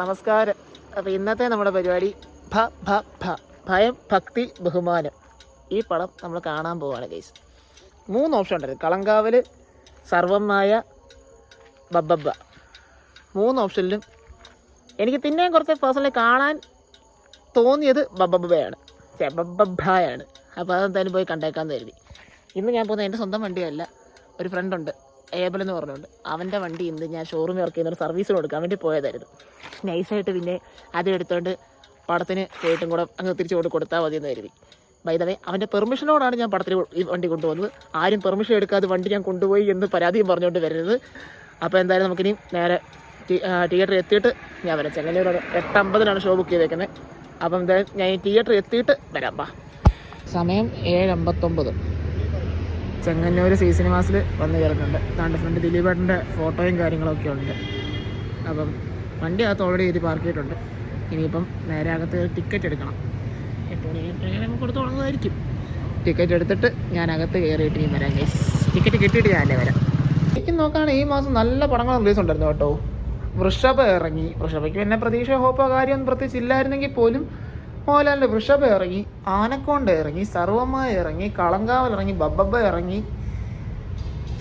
നമസ്കാരം. അപ്പോൾ ഇന്നത്തെ നമ്മുടെ പരിപാടി ഭ ഭ ഭ ഭയം ഭക്തി ബഹുമാനം. ഈ പടം നമ്മൾ കാണാൻ പോവാണ് ഗൈസ് മൂന്ന് ഓപ്ഷൻ ഉണ്ടായിരുന്നു. കളങ്കാവൽ സർവമായ ബബ്ബബ്ബ. മൂന്ന് ഓപ്ഷനിലും എനിക്ക് പിന്നെയും കുറച്ച് പേഴ്സണലി കാണാൻ തോന്നിയത് ബബ്ബബ്ബയാണ്. ബബ്ബബ്ബായാണ്. അപ്പോൾ അതെന്തായാലും പോയി കണ്ടേക്കാമെന്ന് കരുതി. ഇന്ന് ഞാൻ പോകുന്നത് എന്റെ സ്വന്തം വണ്ടിയല്ല ഒരു ഫ്രണ്ടുണ്ട് ഏബൽ എന്ന് പറഞ്ഞുകൊണ്ട് അവന്റെ വണ്ടി ഇന്ന് ഞാൻ ഷോറൂമിൽ വർക്ക് ചെയ്യുന്ന ഒരു സർവീസിന് കൊടുക്കാൻ വേണ്ടി പോയതായിരുന്നു. നൈസായിട്ട് പിന്നെ അത് എടുത്തോണ്ട് പടത്തിന് പോയിട്ടും കൂടെ അങ്ങ് തിരിച്ചു കൊണ്ട് കൊടുത്താൽ മതി എന്ന് കരുതി. വൈദവേ അവന്റെ പെർമിഷനോടാണ് ഞാൻ പടത്തിന് ഈ വണ്ടി കൊണ്ടുവന്നത് ആരും പെർമിഷൻ എടുക്കാതെ വണ്ടി ഞാൻ കൊണ്ടുപോയി എന്ന് പരാതിയും പറഞ്ഞുകൊണ്ട് വരരുത് അപ്പോൾ എന്തായാലും നമുക്കിനി നേരെ തിയേറ്ററിൽ എത്തിയിട്ട് ഞാൻ വരാം. ചെങ്ങന്നൂരോട് എട്ടമ്പതിനാണ് ഷോ ബുക്ക് ചെയ്തേക്കുന്നത് അപ്പം എന്തായാലും ഞാൻ ഈ തിയേറ്ററിൽ എത്തിയിട്ട് വരാം. ബാ. സമയം ഏഴ് അമ്പത്തൊമ്പത്. ചെങ്ങന്നൂർ സി സിനിമാസിൽ വന്ന് കയറുന്നുണ്ട് താണ്ട് ഫ്രണ്ട് ദിലീപേട്ടന്റെ ഫോട്ടോയും കാര്യങ്ങളൊക്കെ ഉണ്ട്. അപ്പം വണ്ടി അകത്ത് ഓൾറെഡി ഇത് പാർക്ക് ചെയ്തിട്ടുണ്ട്. ഇനിയിപ്പം നേരെ അകത്ത് ടിക്കറ്റ് എടുക്കണം. എട്ട് മണി നമുക്ക് കൊടുത്ത് തുടങ്ങുന്നതായിരിക്കും ടിക്കറ്റ് എടുത്തിട്ട് ഞാൻ അകത്ത് കയറിയിട്ട് ഇനി വരാം ഗൈസ് ടിക്കറ്റ് കിട്ടിയിട്ട് ഞാനല്ലേ വരാം? എനിക്ക് നോക്കുകയാണെങ്കിൽ ഈ മാസം നല്ല പടങ്ങൾ റിലീസ് ഉണ്ടായിരുന്നു കേട്ടോ. വൃഷഭ ഇറങ്ങി. വൃഷഭയ്ക്ക് പിന്നെ പ്രതീക്ഷ ഹോപ്പോ കാര്യമൊന്നും പ്രത്യേകിച്ച് ഇല്ലായിരുന്നെങ്കിൽ പോലും മോഹൻലാലിന്റെ വൃഷഭ ഇറങ്ങി ആനക്കോണ്ട ഇറങ്ങി സർവമായ ഇറങ്ങി കളങ്കാവൽ ഇറങ്ങി ബബ്ബബ്ബ ഇറങ്ങി.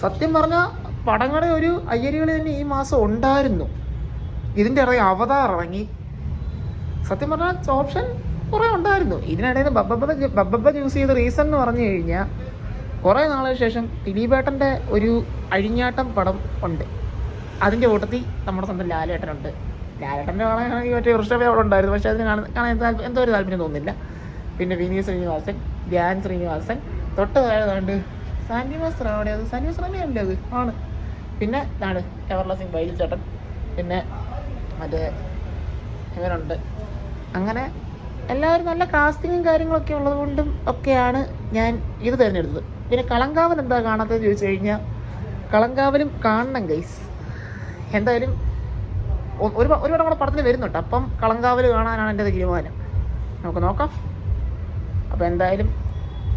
സത്യം പറഞ്ഞാൽ പടങ്ങളുടെ ഒരു അയ്യരികൾ തന്നെ ഈ മാസം ഉണ്ടായിരുന്നു. ഇതിന്റെ ഇറങ്ങി അവതാർ ഇറങ്ങി. സത്യം പറഞ്ഞാൽ ഓപ്ഷൻ കുറേ ഉണ്ടായിരുന്നു. ഇതിനിടയിൽ ബബ്ബബ്ബ ബബ്ബബ്ബ ചൂസ് ചെയ്ത റീസൺ എന്ന് പറഞ്ഞു കഴിഞ്ഞാൽ കുറേ നാളിന് ശേഷം ദിലീപേട്ടന്റെ ഒരു അഴിഞ്ഞാട്ടം പടം ഉണ്ട്. അതിന്റെ കൂട്ടത്തിൽ നമ്മുടെ സ്വന്തം ലാലേട്ടനുണ്ട്. ലാലേട്ടന്റെ കാണാനാണെങ്കിൽ മറ്റേ ഋഷഭ അവിടെ ഉണ്ടായിരുന്നു. പക്ഷെ അതിന് കാണാൻ കാണാൻ താല്പര്യം എന്തോ ഒരു താല്പര്യം തോന്നുന്നില്ല. പിന്നെ വിനീത് ശ്രീനിവാസൻ ധ്യാൻ ശ്രീനിവാസൻ. തൊട്ട് താഴെതാണ്ട് സാൻഡി മാസ്റ്റർ അവിടെ അത്? സാൻഡി മാസ്റ്റർ തന്നെയല്ലേ അത്? ആണ്. പിന്നെ ഇതാണ് എവർല സിംഗ് ബൈജു ചേട്ടൻ. പിന്നെ മറ്റേ ഇവരുണ്ട് അങ്ങനെ എല്ലാവരും നല്ല കാസ്റ്റിങ്ങും കാര്യങ്ങളൊക്കെ ഉള്ളത് കൊണ്ടും ഒക്കെയാണ് ഞാൻ ഇത് തിരഞ്ഞെടുത്തത്. പിന്നെ കളങ്കാവൻ എന്താ കാണാത്തത് ചോദിച്ചു കഴിഞ്ഞാൽ കളങ്കാവലും കാണണം ഗൈസ് എന്തായാലും ഒരു ഒരുപാട് കൂടെ പടത്തിന് വരുന്നുണ്ട്. അപ്പം കളങ്കാവൽ കാണാനാണ് എന്റെ തീരുമാനം. നമുക്ക് നോക്കാം. അപ്പോൾ എന്തായാലും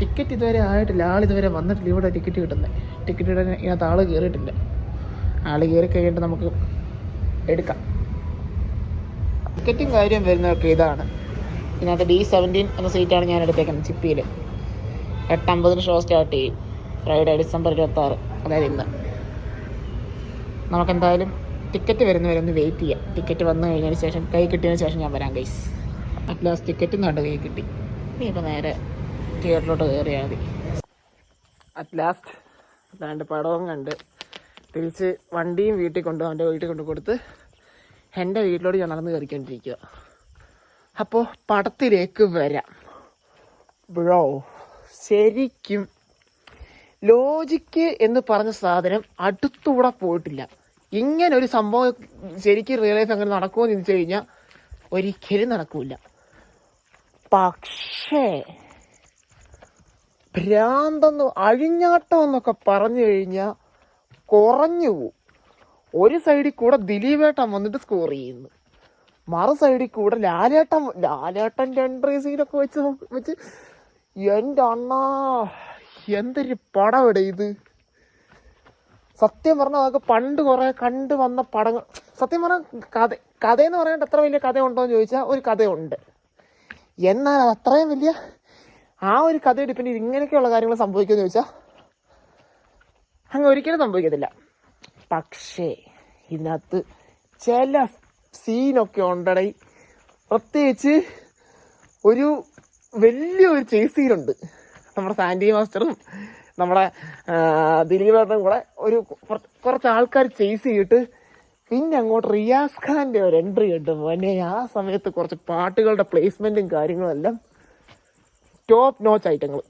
ടിക്കറ്റ് ഇതുവരെ ആയിട്ടില്ല. ആൾ ഇതുവരെ വന്നിട്ടില്ല. ഇവിടെ ടിക്കറ്റ് കിട്ടുന്നത് ടിക്കറ്റ് ഇടാൻ ഇതിനകത്ത് ആൾ കയറിയിട്ടില്ല ആൾ കയറി കഴിഞ്ഞിട്ട് നമുക്ക് എടുക്കാം. ടിക്കറ്റും കാര്യം വരുന്നതൊക്കെ ഇതാണ്. ഇതിനകത്ത് ഡി സെവന്റീൻ എന്ന സീറ്റാണ് ഞാൻ എടുത്തേക്കുന്നത് ചിപ്പിയിൽ എട്ടമ്പതിന് ഷോ സ്റ്റാർട്ട് ചെയ്യും. ഫ്രൈഡേ ഡിസംബർ ഇരുപത്താറ്. അതായത് ഇന്ന്. നമുക്കെന്തായാലും ടിക്കറ്റ് വരുന്നവരെ ഒന്ന് വെയിറ്റ് ചെയ്യാം. ടിക്കറ്റ് വന്നു കഴിഞ്ഞതിന് ശേഷം കൈ കിട്ടിയതിന് ശേഷം ഞാൻ വരാം ഗൈസ് അറ്റ് ലാസ്റ്റ് ടിക്കറ്റ് കണ്ട് കൈ കിട്ടി. ഇനി ഇപ്പോൾ നേരെ തിയേറ്ററിലോട്ട് കയറിയാൽ മതി. അറ്റ് ലാസ്റ്റ് അല്ലാണ്ട് പടവും കണ്ട് തിരിച്ച് വണ്ടിയും വീട്ടിൽ കൊണ്ട് അവന്റെ വീട്ടിൽ കൊണ്ട് കൊടുത്ത് എന്റെ വീട്ടിലോട്ട് ഞാൻ നടന്ന് കയറിക്കൊണ്ടിരിക്കുക അപ്പോൾ പടത്തിലേക്ക് വരാം. ബ്രോ ശരിക്കും ലോജിക്ക് എന്ന് പറഞ്ഞ സാധനം അടുത്തൂടെ പോയിട്ടില്ല. ഇങ്ങനെ ഒരു സംഭവം ശരിക്കും റിയൽ ലൈഫ് അങ്ങനെ നടക്കുമോ എന്ന് ചോദിച്ചു കഴിഞ്ഞാൽ ഒരിക്കലും നടക്കൂല. പക്ഷേ ഭ്രാന്തെന്ന് അഴിഞ്ഞാട്ടം എന്നൊക്കെ പറഞ്ഞു കഴിഞ്ഞാൽ കുറഞ്ഞു പോവും. ഒരു സൈഡിൽ കൂടെ ദിലീപേട്ടൻ വന്നിട്ട് സ്കോർ ചെയ്യുന്നു. മറു സൈഡിൽ കൂടെ ലാലേട്ടൻ ലാലേട്ടൻ എൻട്രി സീനൊക്കെ വെച്ച് വെച്ച്. എന്റെ അണ്ണാ എന്തൊരു പടം ഇവിടെ ഇത്. സത്യം പറഞ്ഞാൽ അതൊക്കെ പണ്ട് കുറേ കണ്ടു വന്ന പടങ്ങൾ. സത്യം പറഞ്ഞാൽ കഥ എന്ന് പറയാണ്ട് എത്ര വലിയ കഥ ഉണ്ടോ എന്ന് ചോദിച്ചാൽ ഒരു കഥയുണ്ട്. എന്നാൽ അത് അത്രയും വലിയ ആ ഒരു കഥ ഡിപ്പെൻഡ് ചെയ്ത് ഇങ്ങനെയൊക്കെയുള്ള കാര്യങ്ങൾ സംഭവിക്കുമെന്ന് ചോദിച്ചാൽ അങ്ങ് ഒരിക്കലും സംഭവിക്കത്തില്ല. പക്ഷേ ഇതിനകത്ത് ചില സീനൊക്കെ ഉണ്ടടേ. പ്രത്യേകിച്ച് ഒരു വലിയൊരു ചേസ് സീനുണ്ട് നമ്മുടെ സാൻഡി മാസ്റ്ററും നമ്മുടെ ദിലീപേട്ടനും കൂടെ ഒരു കുറച്ച് ആൾക്കാർ ചേസ് ചെയ്തിട്ട് പിന്നെ അങ്ങോട്ട് റിയാസ് ഖാന്റെ ഒരു എൻട്രി കിട്ടും പിന്നെ ആ സമയത്ത് കുറച്ച് പാട്ടുകളുടെ പ്ലേസ്മെന്റും കാര്യങ്ങളും എല്ലാം ടോപ്പ് നോച്ച് ഐറ്റങ്ങൾ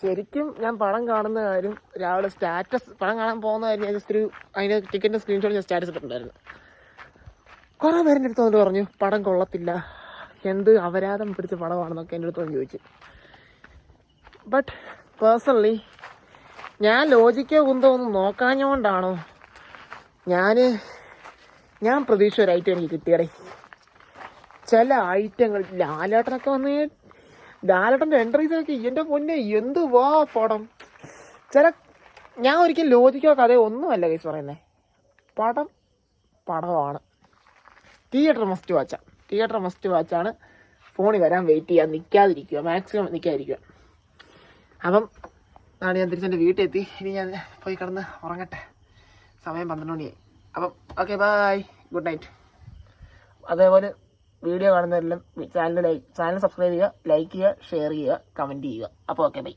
ശരിക്കും ഞാൻ പടം കാണുന്ന കാര്യം രാവിലെ സ്റ്റാറ്റസ് പടം കാണാൻ പോകുന്ന കാര്യം ഞാൻ ജസ്റ്റ് ഒരു അതിന്റെ ടിക്കറ്റിന്റെ സ്ക്രീൻഷോട്ട് ഞാൻ സ്റ്റാറ്റസ് ഇട്ടിട്ടുണ്ടായിരുന്നു. കുറേ പേരെന്റെ അടുത്ത് വന്നിട്ട് പറഞ്ഞു പടം കൊള്ളത്തില്ല. എന്ത് അപരാധം പിടിച്ച പടമാണെന്നൊക്കെ എന്റെ അടുത്ത് ചോദിച്ചു. ബട്ട് പേഴ്സണലി ഞാൻ ലോജിക്കോ കുന്തോ ഒന്ന് നോക്കാഞ്ഞുകൊണ്ടാണോ ഞാൻ ഞാൻ പ്രതീക്ഷ ഒരു ഐറ്റം എനിക്ക് കിട്ടിയടേ. ചില ഐറ്റങ്ങൾ ലാലേട്ടനൊക്കെ വന്ന് ലാലേട്ടന്റെ എൻട്രീസൊക്കെ എന്റെ പൊന്നെ എന്ത് വാ പടം. ചില ഞാൻ ഒരിക്കലും ലോജിക്കോ കഥയോ ഒന്നുമല്ല കേസ് പറയുന്നത് പടം പടമാണ്. തിയേറ്റർ മസ്റ്റ് വാച്ചാണ് തിയേറ്റർ മസ്റ്റ് വാച്ചാണ് ഫോണിൽ വരാൻ വെയിറ്റ് ചെയ്യാൻ നിൽക്കാതിരിക്കുക. മാക്സിമം നിൽക്കാതിരിക്കുക. അപ്പം നാളെ ഞാൻ തിരിച്ചെന്റെ വീട്ടിൽ എത്തി ഇനി ഞാൻ പോയി കിടന്ന് ഉറങ്ങട്ടെ. സമയം പന്ത്രണ്ട് മണിയായി. അപ്പം ഓക്കെ ബായ് ഗുഡ് നൈറ്റ് അതേപോലെ വീഡിയോ കാണുന്നവരെല്ലാം ചാനൽ ലൈക്ക് ചാനൽ സബ്സ്ക്രൈബ് ചെയ്യുക ലൈക്ക് ചെയ്യുക ഷെയർ ചെയ്യുക കമന്റ് ചെയ്യുക. അപ്പോൾ ഓക്കെ ബൈ